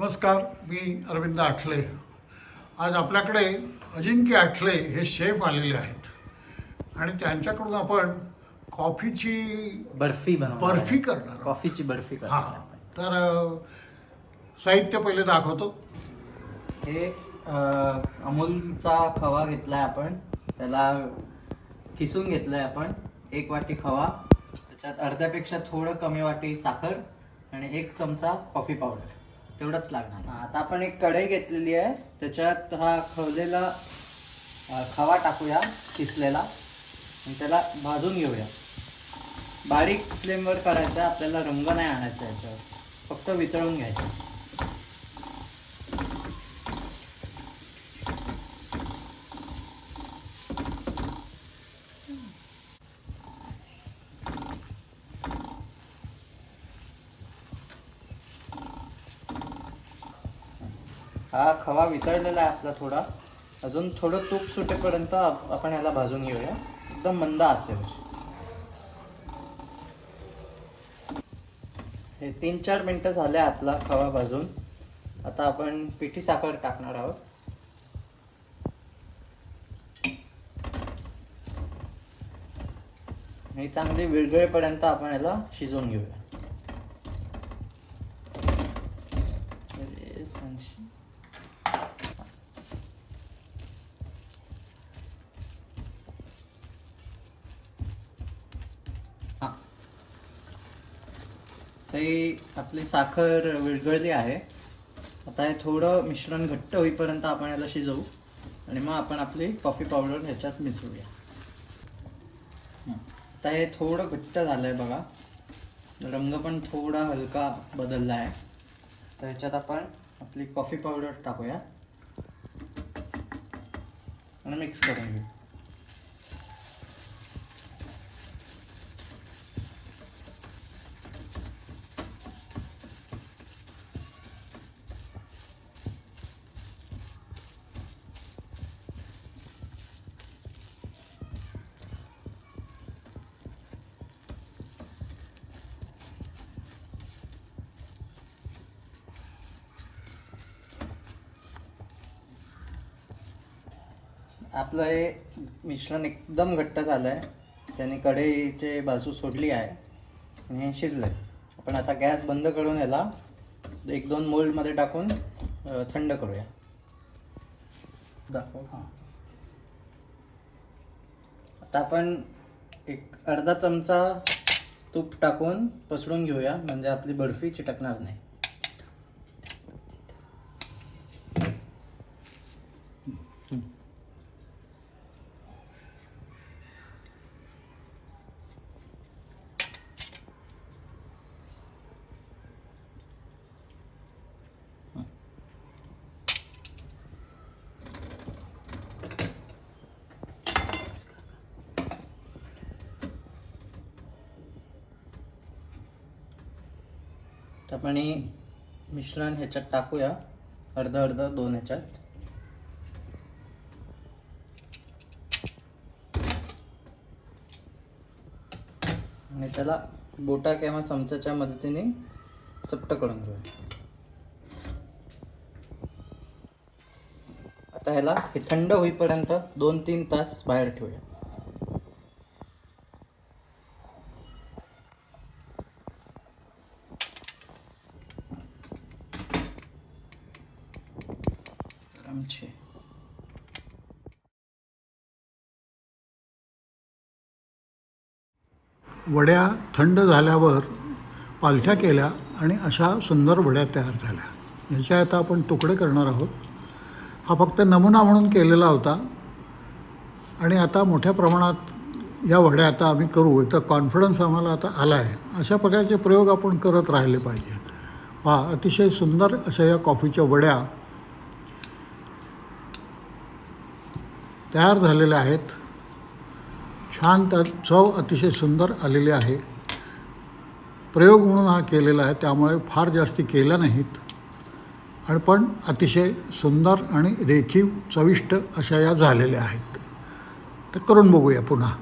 नमस्कार मी अरविंद आठले. आज आपल्याकडे अजिंक्य आठले हे शेफ आलेले आहेत. आणि त्यांच्याकडून आपण कॉफीची बर्फी बर्फी आहे. करणार. कॉफीची बर्फी हां. आहे. तर साहित्य पहिले दाखवतो. हे अमूलचा खवा घेतलाय आपण. त्याला किसून घेतलाय आपण. एक वाटी खवा. त्याच्यात अर्ध्यापेक्षा थोडं कमी वाटी साखर आणि एक चमचा कॉफी पावडर. तेवढंच लागणार. आता आपण एक कढई घेतलेली आहे. त्याच्यात हा खवलेला खवा टाकूया किसलेला. आणि त्याला भाजून घेऊया. बारीक फ्लेमवर करायचा आपल्याला रंग नाही आणायचा याच्यावर. फक्त वितळून घ्यायचं. हा खवा वितळलेला आहे आपला थोडा. अजून थोडं तूप सुटेपर्यंत आपण याला भाजून घेऊया. एकदम मंद आचेवर. हे तीन चार मिनटं झाले आपला खवा भाजून. आता आपण पिठी साखर टाकणार आहोत. आणि चांगली विरघळेपर्यंत आपण याला शिजवून घेऊया. ते आपली साखर विरघळली आहे. आता हे थोडं मिश्रण घट्ट होईपर्यंत आपण याला शिजवू आणि मग आपण आपली कॉफी पावडर ह्याच्यात मिसळूया. आता हे थोडं घट्ट झालं आहे बघा. रंग पण थोडा हलका बदलला आहे तर ह्याच्यात आपण आपली कॉफी पावडर टाकूया. आणि मिक्स करून घेऊ. आपलं हे मिश्रण एकदम घट्ट झालं आहे त्याने कढईचे बाजू सोडली आहे आणि हे शिजलं आहे आपण आता गॅस बंद करून याला एक दोन मोल्डमध्ये टाकून थंड करूया. दाखव. हां. आता आपण एक अर्धा चमचा तूप टाकून पसरून घेऊया म्हणजे आपली बर्फी चिटकणार नाही. तर आपण मिश्रण ह्याच्यात टाकूया. अर्ध अर्ध दोन ह्याच्यात. आणि त्याला बोटा किंवा चमच्याच्या मदतीने चपट करून घेऊया. आता ह्याला हे थंड होईपर्यंत दोन तीन तास बाहेर ठेवूया. आमचे. वड्या थंड झाल्यावर पालथ्या केल्या आणि अशा सुंदर वड्या तयार झाल्या. याच्या आता आपण तुकडे करणार आहोत. हा फक्त नमुना म्हणून केलेला होता. आणि आता मोठ्या प्रमाणात या वड्या आता आम्ही करू. तर कॉन्फिडन्स आम्हाला आता आला आहे अशा प्रकारचे प्रयोग आपण करत राहिले पाहिजे. पहा अतिशय सुंदर अशा या कॉफीच्या वड्या तयार झालेल्या आहेत. छान तर चव अतिशय सुंदर आलेली आहे. प्रयोग म्हणून हा केलेला आहे त्यामुळे फार जास्ती केल्या नाहीत. आणि पण अतिशय सुंदर आणि रेखीव चविष्ट अशा या झालेल्या आहेत. तर करून बघूया पुन्हा.